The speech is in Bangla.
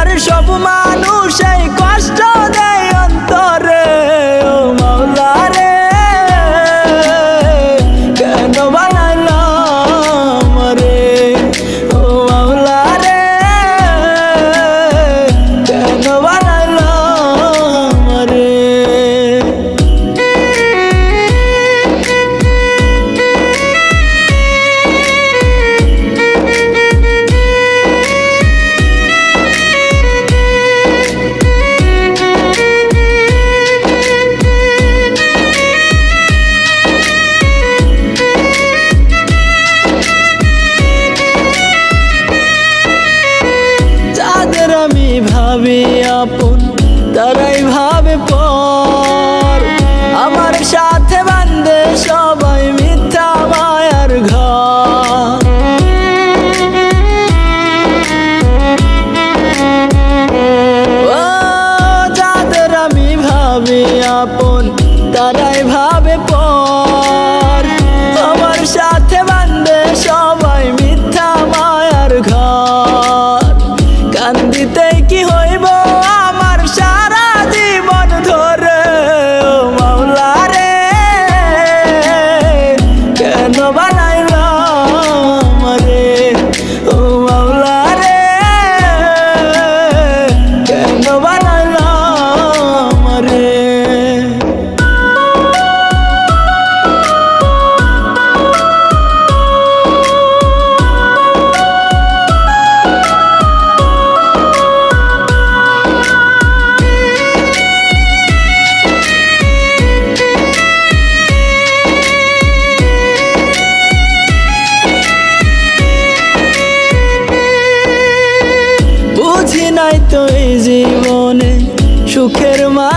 দুনিয়ার সব মানুষ এই কষ্ট ভাবে আপন তারাই ভাবে পর সুখের মানে